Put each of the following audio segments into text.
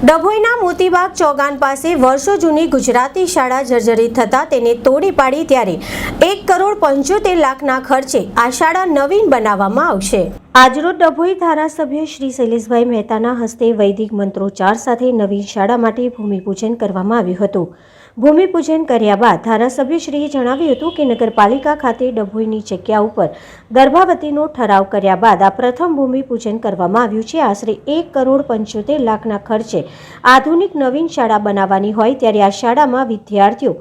ડભોઈના મોતીબાગ ચોગાન પાસે વર્ષો જૂની ગુજરાતી શાળા જર્જરિત થતાં તેને તોડી પાડી ત્યારે એક કરોડ પંચોતેર લાખના ખર્ચે આ શાળા નવીન બનાવવામાં આવશે. આજરોજ ડભોઈ ધારાસભ્ય શ્રી શૈલેષભાઈ મહેતાના હસ્તે વૈદિક મંત્રોચ્ચાર સાથે નવીન શાળા માટે ભૂમિપૂજન કરવામાં આવ્યું હતું. ભૂમિપૂજન કર્યા બાદ ધારાસભ્યશ્રીએ જણાવ્યું હતું કે નગરપાલિકા ખાતે ડભોઈની જગ્યા ઉપર ગર્ભાવતીનો ઠરાવ કર્યા બાદ આ પ્રથમ ભૂમિપૂજન કરવામાં આવ્યું છે. આશરે એક કરોડ પંચોતેર લાખના ખર્ચે આધુનિક નવીન શાળા બનાવવાની હોય ત્યારે આ શાળામાં વિદ્યાર્થીઓ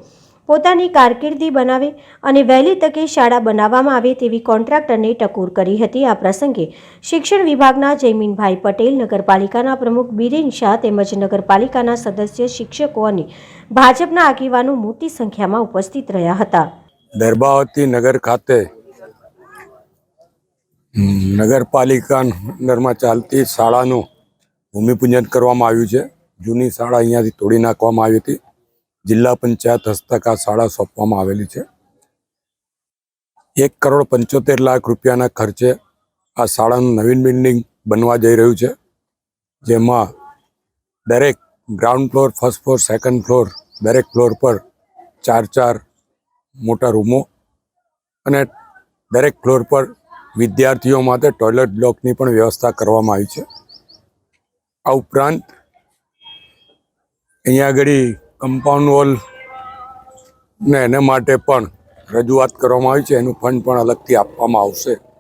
પોતાની કારકિર્દી બનાવે અને વહેલી તકે શાળા બનાવવામાં આવે તેવી કોન્ટ્રાક્ટરને ટકોર કરી હતી. આ પ્રસંગે શિક્ષણ વિભાગના જયમીનભાઈ પટેલ, નગરપાલિકાના પ્રમુખ બિરેન શાહ તેમજ નગરપાલિકાના સદસ્ય, શિક્ષકો અને ભાજપના આગેવાનો મોટી સંખ્યામાં ઉપસ્થિત રહ્યા હતા. દરબાવતી નગર ખાતે નગરપાલિકા અંદરમાં ચાલતી શાળાનું ભૂમિપૂજન કરવામાં આવ્યું છે. જૂની શાળા અહીંયાથી તોડી નાખવામાં આવી હતી. જિલ્લા પંચાયત હસ્તક આ શાળા સોંપવામાં આવેલી છે. એક કરોડ પંચોતેર લાખ રૂપિયાના ખર્ચે આ શાળાનું નવીન બિલ્ડિંગ બનવા જઈ રહ્યું છે. જેમાં દરેક ground floor, first floor, second floor, દરેક ફ્લોર પર ચાર ચાર મોટા રૂમો અને દરેક ફ્લોર પર વિદ્યાર્થીઓ માટે ટોયલેટ બ્લોકની પણ વ્યવસ્થા કરવામાં આવી છે. આ ઉપરાંત અહીંયા આગળ કમ્પાઉન્ડ વોલ ને એના માટે પણ રજૂઆત કરવામાં આવી છે. એનું ફંડ પણ અલગથી આપવામાં આવશે.